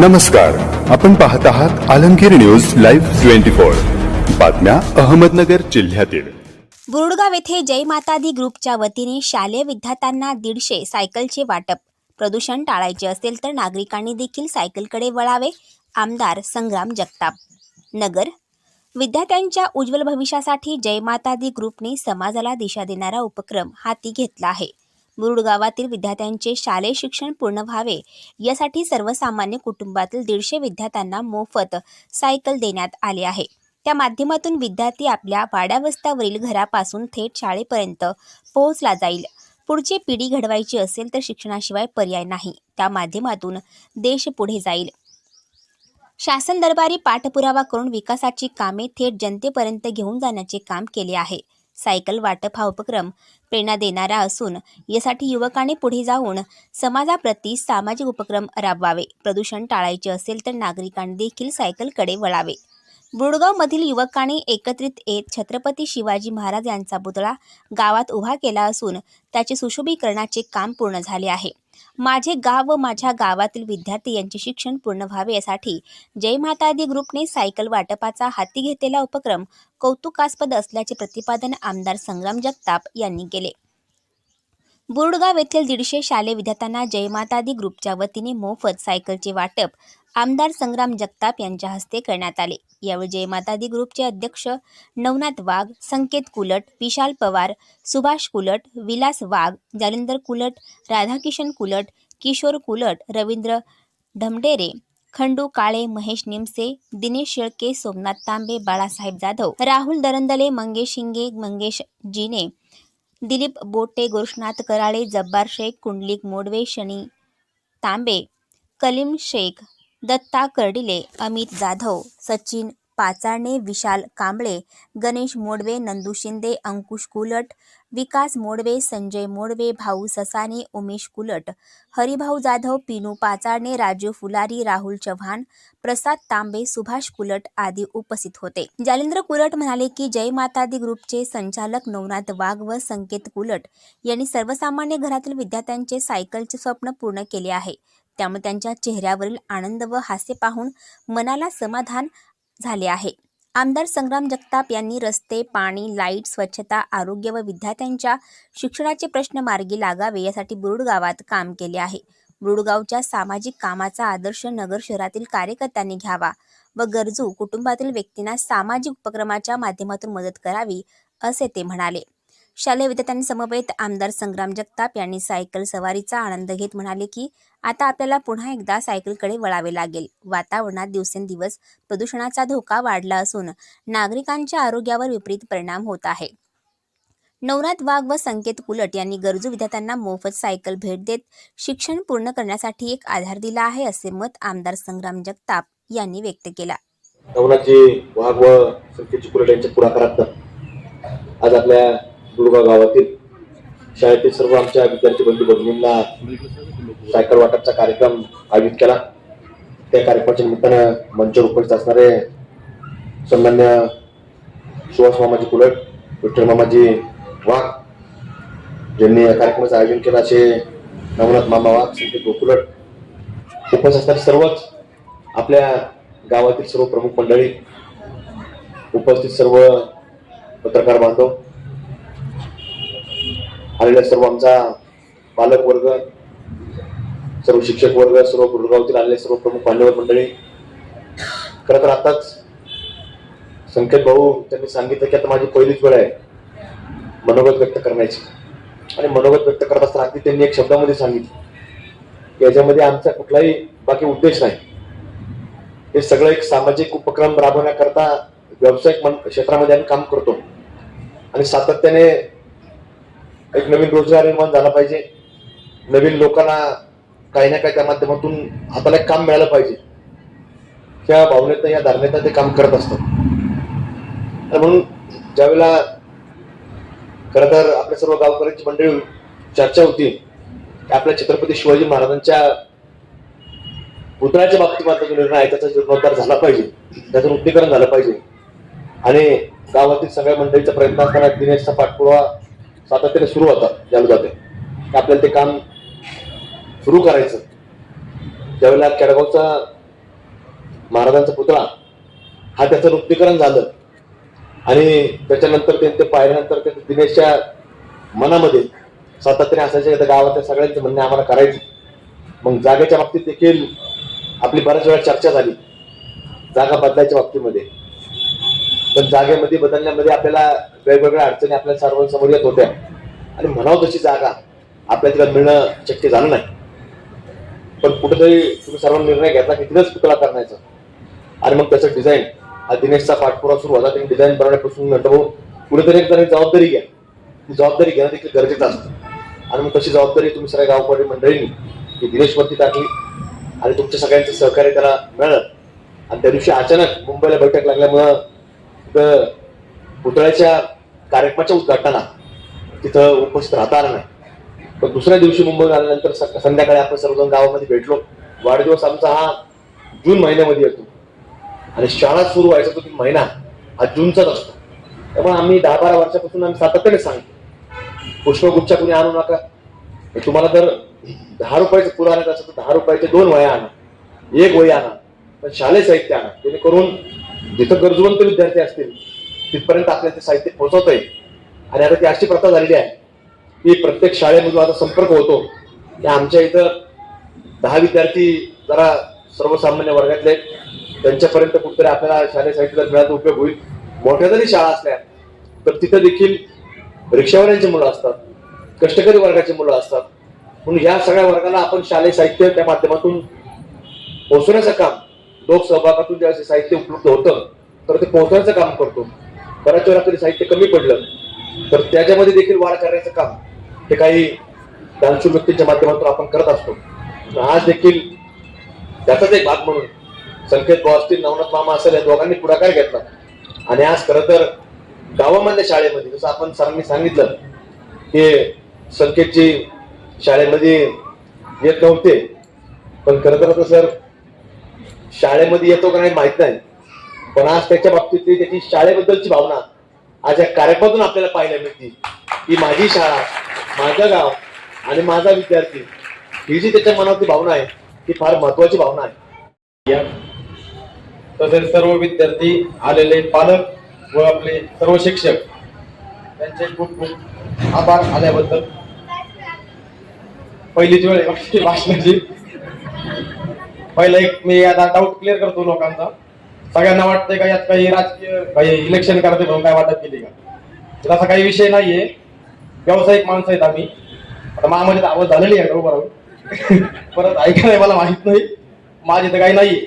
नमस्कार. आपण पाहत आहात Alamgir news live twenty four. बातम्या अहमदनगर जिल्ह्यातील. बुरुडगाव येथे जय मातादी ग्रुपच्या वतीने शालेय विद्यार्थ्यांना दीडशे सायकलचे वाटप. प्रदूषण टाळायचे असेल तर नागरिकांनी देखील सायकलकडे वळावे आमदार संग्राम जगताप. नगर. विद्यार्थ्यांच्या उज्ज्वल भविष्यासाठी जय मातादी ग्रुपने समाजाला दिशा देणारा उपक्रम हाती घेतला आहे. मुरुड गावातील विद्यार्थ्यांचे शालेय शिक्षण पूर्ण व्हावे. यासाठी सर्वसामान्य कुटुंबातील दीडशे विद्यार्थ्यांना मोफत सायकल देण्यात आले आहे. त्या माध्यमातून विद्यार्थी आपल्या वाड्यावस्थावरील घरापासून थेट शाळेपर्यंत पोहोचला जाईल. पुढची पिढी घडवायची असेल तर शिक्षणाशिवाय पर्याय नाही. त्या माध्यमातून देश पुढे जाईल. शासन दरबारी पाठपुरावा करून विकासाची कामे थेट जनतेपर्यंत घेऊन जाण्याचे काम केले आहे. सायकल वाटप हा उपक्रम प्रेरणा देणारा असून यासाठी युवकांनी पुढे जाऊन समाजाप्रती सामाजिक उपक्रम राबवावे. प्रदूषण टाळायचे असेल तर नागरिकांनी देखील सायकलकडे वळावे. बुडगावमधील युवकांनी एकत्रित येत छत्रपती शिवाजी महाराज यांचा पुतळा गावात उभा केला असून त्याचे सुशोभीकरणाचे काम पूर्ण झाले आहे. माझे गाव व माझ्या गावातील विद्यार्थी यांचे शिक्षण पूर्ण व्हावे यासाठी जय मातादी ग्रुपने सायकल वाटपाचा हाती घेतलेला उपक्रम कौतुकास्पद असल्याचे प्रतिपादन आमदार संग्राम जगताप यांनी केले. बुरुडगाव येथील दीडशे शालेय विद्यार्थ्यांना जय मातादी ग्रुपच्या वतीने मोफत सायकलचे वाटप आमदार संग्राम जगताप यांच्या हस्ते करण्यात आले. यावेळी जयमातादी ग्रुपचे अध्यक्ष नवनाथ वाघ संकेत कुलट विशाल पवार सुभाष कुलट विलास वाघ जालिंदर कुलट राधाकिशन कुलट किशोर कुलट रवींद्र ढमडेरे खंडू काळे महेश निमसे दिनेश शेळके सोमनाथ तांबे बाळासाहेब जाधव राहुल दरंदले मंगेश शिंगे मंगेश जिने दिलीप बोटे गोरक्षनाथ कराळे जब्बार शेख कुंडलिक मोडवे शनी तांबे कलीम शेख दत्ता कर्डिले अमित जाधव सचिन पाचारणे विशाल कांबळे गणेश मोडवे नंदू शिंदे अंकुश कुलट विकास मोडवे संजय मोडवे भाऊ ससाने उमेश कुलट हरिभाऊ जाधव पिनू पाचारणे राजू फुलारी राहुल चव्हाण प्रसाद तांबे सुभाष कुलट आदी उपस्थित होते. जालेंद्र कुलट म्हणाले की जय मातादी ग्रुपचे संचालक नवनाथ वाघ व संकेत कुलट यांनी सर्वसामान्य घरातील विद्यार्थ्यांचे सायकलचे स्वप्न पूर्ण केले आहे. त्यामुळे त्यांच्या चेहऱ्यावरील आनंद व हास्य पाहून मनाला समाधान झाले आहे. आमदार संग्राम जगताप यांनी रस्ते पाणी लाइट स्वच्छता आरोग्य व विद्यार्थ्यांच्या शिक्षणाचे प्रश्न मार्गी लागावे यासाठी बुरुड गावात काम केले आहे. बुरुडगावच्या सामाजिक कामाचा आदर्श नगर शहरातील कार्यकर्त्यांनी घ्यावा व गरजू कुटुंबातील व्यक्तींना सामाजिक उपक्रमाच्या माध्यमातून मदत करावी असे ते म्हणाले. शालेय विद्यार्थ्यांनी समवेत आमदार संग्राम जगताप यांनी सायकल सवारीचा आनंद घेत म्हणाले की आता आपल्याला पुन्हा एकदा सायकलकडे वळावे लागेल. वातावरणात दिवसेंदिवस प्रदूषणाचा धोका वाढला असून नागरिकांच्या आरोग्यावर विपरीत परिणाम होत आहे. नवनाथ वाघ व संकेत कुलट यांनी गरजू विद्यार्थ्यांना मोफत सायकल भेट देत शिक्षण पूर्ण करण्यासाठी एक आधार दिला आहे असे मत आमदार संग्राम जगताप यांनी व्यक्त केला. नवनाथजी वाघ व संकेत कुलट यांच्या पुढाकारात आज आपल्या दुर्गाव गावातील शाळेतील सर्व आमच्या विद्यार्थी बंधू भगिनींना सायकल वाटपचा कार्यक्रम आयोजित केला. त्या कार्यक्रमाच्या निमित्तानं मंचावर उपस्थित असणारे सन्मान्य सुहास मामाजी कुलट विठ्ठल मामाजी वाघ ज्यांनी या कार्यक्रमाचं आयोजन केलं असे नवनाथ मामा वाघ संकेत गोकुलट उपस्थित असणारे सर्वच आपल्या गावातील सर्व प्रमुख मंडळी उपस्थित सर्व पत्रकार बांधव आलेला सर्व आमचा पालक वर्ग सर्व शिक्षक वर्ग सर्व गुरुगावतील आलेले सर्व प्रमुख मान्यवर मंडळी खरं तर आताच संकेत भाऊ त्यांनी सांगितलं की आता माझी पहिलीच वेळ आहे मनोगत व्यक्त करण्याची. आणि मनोगत व्यक्त करत असताना अगदी त्यांनी एक शब्दामध्ये सांगितलं की याच्यामध्ये आमचा कुठलाही बाकी उद्देश नाही. हे सगळं एक सामाजिक उपक्रम राबवण्याकरता व्यावसायिक मन- क्षेत्रामध्ये आम्ही काम करतो. आणि सातत्याने एक नवीन रोजगार निर्माण झाला पाहिजे. नवीन लोकांना काही ना काही त्या माध्यमातून हाताला एक काम मिळालं पाहिजे. त्या भावनेत या धारणेत ते काम करत असतात. म्हणून ज्यावेळेला खरं तर आपल्या सर्व गावकऱ्यांची मंडळी चर्चा होती आपल्या छत्रपती शिवाजी महाराजांच्या पुतळ्याच्या बाबतीत मात्र जो निर्णय आहे त्याचा जीर्णोद्धार झाला पाहिजे. त्याचं नूतनीकरण झालं पाहिजे. आणि गावातील सगळ्या मंडळीचा प्रयत्न असताना दिनेशचा पाठपुरावा सातत्याने सुरू होतात चालू जाते आपल्याला ते काम सुरू करायचं. ज्यावेळेला केडगावचा महाराजांचा पुतळा हा त्याचं नुक्तीकरण झालं. आणि त्याच्यानंतर ते ते पाहिल्यानंतर ते दिनेशच्या मनामध्ये सातत्याने असायचे. त्या गावातल्या सगळ्यांचे म्हणणे आम्हाला करायचं. मग जागेच्या बाबतीत देखील आपली बऱ्याच वेळा चर्चा झाली. जागा बदलायच्या बाबतीमध्ये. पण जागेमध्ये बदलण्यामध्ये आपल्याला वेगवेगळ्या अडचणी आपल्या सर्वांसमोर येत होत्या. आणि म्हणावं तशी जागा आपल्या तिला मिळणं शक्य झालं नाही. पण कुठेतरी तुम्ही सर्वांनी निर्णय घेतला की तिथेच पुतळा करण्याचा. आणि मग त्याचं डिझाईन हा दिनेशचा पाठपुरावा सुरू होता त्यांनी डिझाईन बनवण्यापासून नंतर कुठेतरी एक जणांनी जबाबदारी घ्या. ती जबाबदारी घेणं देखील गरजेचं असतं. आणि मग तशी जबाबदारी तुम्ही सगळ्या गावकरी मंडळींनी ती दिनेशवरती टाकली आणि तुमच्या सगळ्यांचं सहकार्य त्याला मिळालं. आणि त्या दिवशी अचानक मुंबईला बैठक लागल्यामुळं तर पुतळ्याच्या कार्यक्रमाच्या उद्घाटनाला तिथं उपस्थित राहता आलं नाही. पण दुसऱ्या दिवशी मुंबईत आल्यानंतर संध्याकाळी आपण सर्वजण गावामध्ये भेटलो. वाढदिवस आमचा हा जून महिन्यामध्ये येतो. आणि शाळा सुरू व्हायचा तो महिना हा जूनचाच असतो. त्यामुळे आम्ही दहा बारा वर्षापासून आम्ही सातत्याने सांगतो. पुष्पगुच्छ कुणी आणू नका. तुम्हाला जर दहा रुपयाचं फुलं आणायचं असेल तर दहा रुपयाचे दोन वया आणा. एक वही आणा. पण शालेय साहित्य आणा. जेणेकरून जिथं गरजवंत विद्यार्थी असतील तिथपर्यंत आपल्याला ते साहित्य पोहोचवता येईल. आणि आता ती अशी प्रथा झालेली आहे की प्रत्येक शाळेमधून आता संपर्क होतो की आमच्या इथं दहा विद्यार्थी जरा सर्वसामान्य वर्गातले त्यांच्यापर्यंत कुठेतरी आपल्याला शालेय साहित्य जर उपयोग होईल. मोठ्या जरी शाळा असल्या तर तिथं देखील रिक्षावाल्यांची मुलं असतात कष्टकरी वर्गाची मुलं असतात. म्हणून या सगळ्या वर्गाला आपण शालेय साहित्य त्या माध्यमातून पोहोचवण्याचं काम लोकसहभागातून ज्यावेळेस साहित्य उपलब्ध होतं तर ते पोहोचण्याचं काम करतो. बऱ्याच वेळा तरी साहित्य कमी पडलं तर त्याच्यामध्ये देखील वाढ करण्याचं काम हे काही दानशूर व्यक्तींच्या माध्यमातून आपण करत असतो. आज देखील त्याचाच एक भाग म्हणून संकेत भाऊ असतील नवनाथ मामा असेल या दोघांनी पुढाकार घेतला. आणि आज खरं तर गावामधल्या शाळेमध्ये जसं आपण सरांनी सांगितलं की संकेतची शाळेमध्ये येत नव्हते. पण खरं तर आता सर शाळेमध्ये येतो का नाही माहीत नाही. पण आज त्याच्या बाबतीतली त्याची शाळेबद्दलची भावना आज या कार्यक्रमातून आपल्याला पाहायला मिळते. की माझी शाळा माझं गाव आणि माझा विद्यार्थी ही जी त्याच्या मनातली भावना आहे ती फार महत्वाची भावना आहे. या. तसेच सर्व विद्यार्थी आलेले पालक व आपले सर्व शिक्षक त्यांचे खूप खूप आभार आल्याबद्दल. पहिलीच वेळ भाषणाची. पहिला एक मी आता डाऊट क्लिअर करतो लोकांचा. सगळ्यांना वाटतंय का यात काही राजकीय काही इलेक्शन करते म्हणून काय वाटत केली का? असा काही विषय नाहीये. व्यावसायिक माणसं आहेत आम्ही. आता मामाची आवाज झालेली आहे बरोबर परत ऐकायला मला माहीत नाही. माझी तर काही नाही